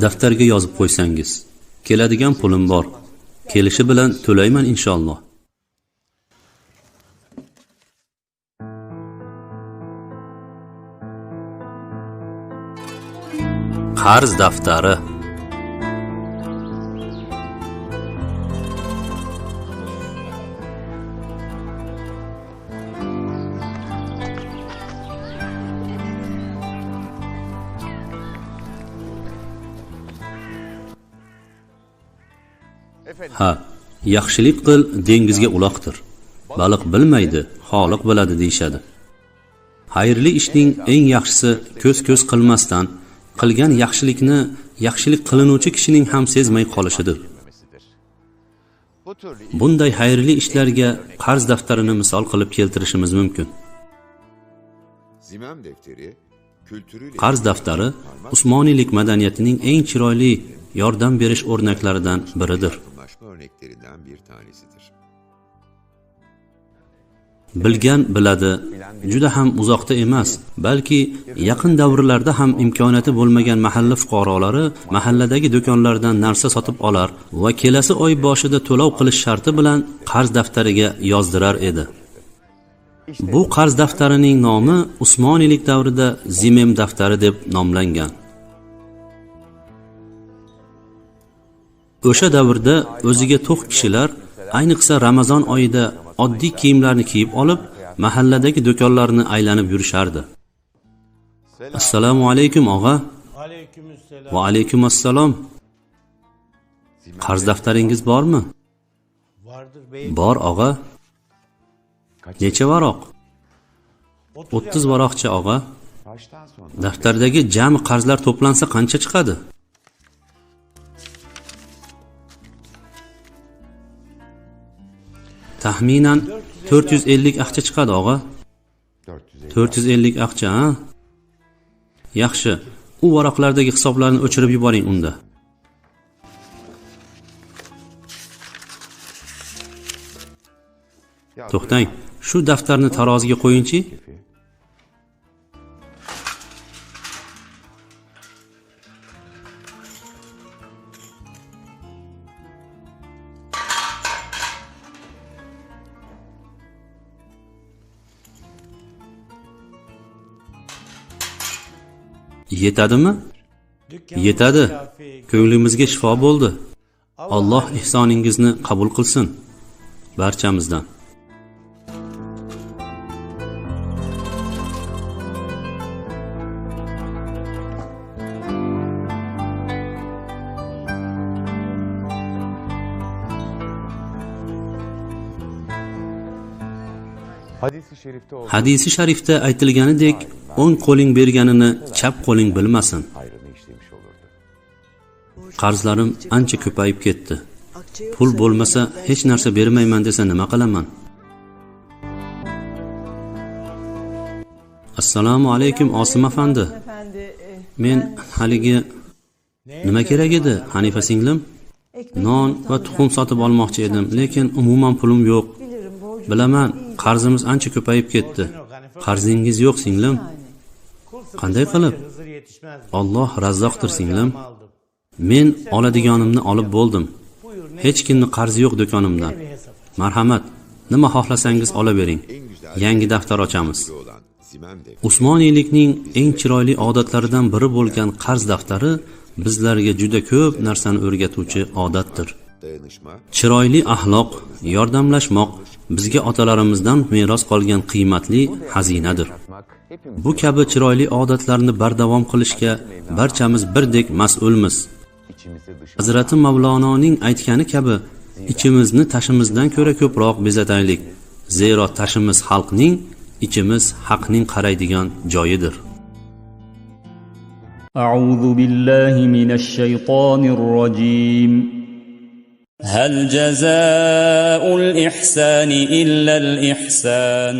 daftarga yozib qo'ysangiz. Keladigan pulim bor. Kelishi bilan to'layman inshaalloh. Qarz daftari. Ha yaxshilik qil dengizga uloqtir. Baliq bilmaydi xoliq biladi deyishadi. Xayrli ishning eng yaxshisi ko'z ko'z qilmasdan qilgan yaxshilikni yaxshilik qilinuvchi kishining ham sezmay qolishidir. Bunday xayrli ishlarga qarz daftarini misol qilib keltirishimiz mumkin. Qarz daftari usmoniylik madaniyatining eng chiroyli yordam berish o'rnaklaridan biridir yakınlaşma örneklerinden bir tanesidir. bilgan biladi juda ham uzoqda emas balki yaqin davrlarda ham imkoniyati bo'lmagan mahalla fuqarolari mahalladagi do'konlardan narsa sotib olar va kelasi oy boshida to'lov qilish sharti bilan qarz daftariga yozdirar edi bu qarz daftarining nomi usmoniylik davrida zimem daftari deb nomlangan o'sha davrda o'ziga to'q kishilar ayniqsa ramazon oyida oddiy kiyimlarni kiyib olib mahalladagi do'konlarni aylanib yurishardi. Assalomu alaykum og'a. Va alaykum assalom qarz daftaringiz bormi? Bor og'a. Necha varoq? O'ttiz varoqcha og'a. Daftardagi jami qarzlar to'plansa qancha chiqadi taxminan 450 aqcha chiqadi og'a. 450 450 aqcha ha? Yaxshi. U varaqlardagi hisoblarni o'chirib yuboring unda. To'xtang. Shu daftarni taroziga qo'yingchi. Yetadimi? Yetadi. Ko'nglimizga shifo bo'ldi. Alloh ehsoningizni qabul qilsin. Barchamizdan. Hadisi sharifda aytilganidek o'ng qo'ling berganini chap qo'ling bilmasin. Qarzlarim ancha ko'payib ketdi. Pul bo'lmasa hech narsa bermayman desa nima qilaman? Assalomu alaykum osim afandi men haligi nima kerak edi hanifa singlim? Non va tuxum sotib olmoqchi edim lekin umuman pulim yo'q. Bilaman qarzimiz ancha ko'payib ketdi. Qarzingiz yo'q singlim? Qanday qilib? Olloh razzoqdir singlim men oladiganimni olib bo'ldim. Hech kimni qarzi yo'q do'konimdan. Marhamat nima xohlasangiz olavering. Yangi daftar ochamiz. Usmoniylikning eng chiroyli odatlaridan biri bo'lgan qarz daftari bizlarga juda ko'p narsani o'rgatuvchi odatdir. Chiroyli axloq yordamlashmoq bizga otalarimizdan meros qolgan qiymatli xazinadir. bu kabi chiroyli odatlarni bardavom qilishga barchamiz birdek mas'ulmiz içimizi dışımızı hazrati mavlononing aytgani kabi ichimizni tashimizdan ko'ra ko'proq bezataylik zero tashimiz xalqning ichimiz haqning qaraydigan joyidir أعوذ بالله من الشيطان الرجيم هل جزاء الإحسان إلا الإحسان